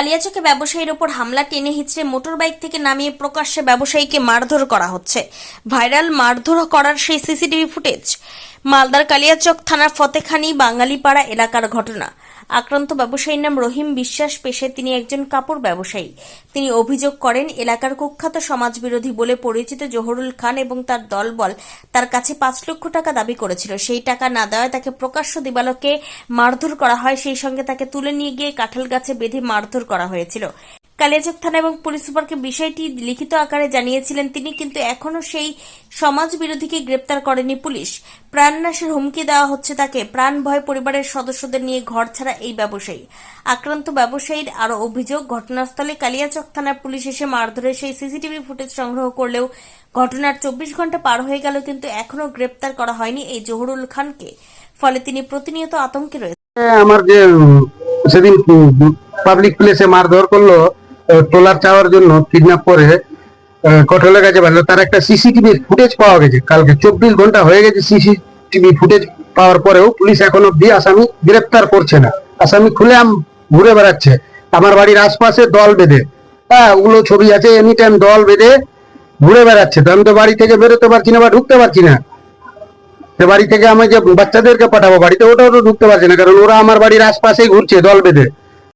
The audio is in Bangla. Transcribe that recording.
কালিয়াচকে ব্যবসায়ীর ওপর হামলা, টেনে হিচড়ে মোটর বাইক থেকে নামিয়ে প্রকাশ্যে ব্যবসায়ীকে মারধর করা হচ্ছে। ভাইরাল মারধর করার সেই সিসিটিভি ফুটেজ। মালদার কালিয়াচক থানার ফতেখানি, বাঙালিপাড়া এলাকার ঘটনা। আক্রান্ত ব্যবসায়ীর নাম রহিম বিশ্বাস পেশে তিনি একজন কাপড় ব্যবসায়ী। তিনি অভিযোগ করেন, এলাকার কুখ্যাত সমাজবিরোধী বলে পরিচিত জহরুল খান এবং তার দলবল তার কাছে পাঁচ লক্ষ টাকা দাবি করেছিল। সেই টাকা না দেওয়ায় তাকে প্রকাশ্য দিবালোকে মারধর করা হয়। সেই সঙ্গে তাকে তুলে নিয়ে গিয়ে কাঁঠাল গাছে বেঁধে মারধর করা হয়েছিল। কালিয়াচক থানা এবং পুলিশ সুপারকে বিষয়টি লিখিত আকারে জানিয়েছিলেন তিনি, কিন্তু এখনও সেই সমাজ বিরোধীকে গ্রেপ্তার করেনি পুলিশ। প্রাণনাশের হুমকি দেওয়া হচ্ছে তাকে। প্রাণ ভয় পরিবারের সদস্যদের নিয়ে ঘর ছাড়া এই ব্যবসায়ী। আক্রান্ত ব্যবসায়ীর আরও অভিযোগ, ঘটনাস্থলে কালিয়াচক থানার পুলিশ এসে মারধরে সেই সিসিটিভি ফুটেজ সংগ্রহ করলেও ঘটনার চব্বিশ ঘণ্টা পার হয়ে গেল, কিন্তু এখনও গ্রেপ্তার করা হয়নি এই জহুরুল খানকে। ফলে তিনি প্রতিনিয়ত আতঙ্কে রয়েছেন আমার যে সেদিন পাবলিক প্লেসে মারধর করল ট্রলার চাওয়ার জন্য কিডন্যাপ করে কঠলের কাছে বাঁধলো। তার একটা সিসিটিভি ফুটেজ পাওয়া গেছে। কালকে চব্বিশ ঘণ্টা হয়ে গেছে সিসিটিভি ফুটেজ পাওয়ার পরেও পুলিশ এখন অব্দি আসামি গ্রেপ্তার করছে না। আসামি খুলে আম ঘুরে বেড়াচ্ছে। আমার বাড়ির আশপাশে দল বেঁধে। হ্যাঁ ওগুলো ছবি আছে এনি টাইম দল বেঁধে ঘুরে বেড়াচ্ছে। তো আমি তো বাড়ি থেকে বেরোতে পারছি না বা ঢুকতে পারছি না। সে বাড়ি থেকে আমি যে বাচ্চাদেরকে পাঠাবো, বাড়িতে ওটাও তো ঢুকতে পারছে না, কারণ ওরা আমার বাড়ির আশপাশেই ঘুরছে দল বেঁধে।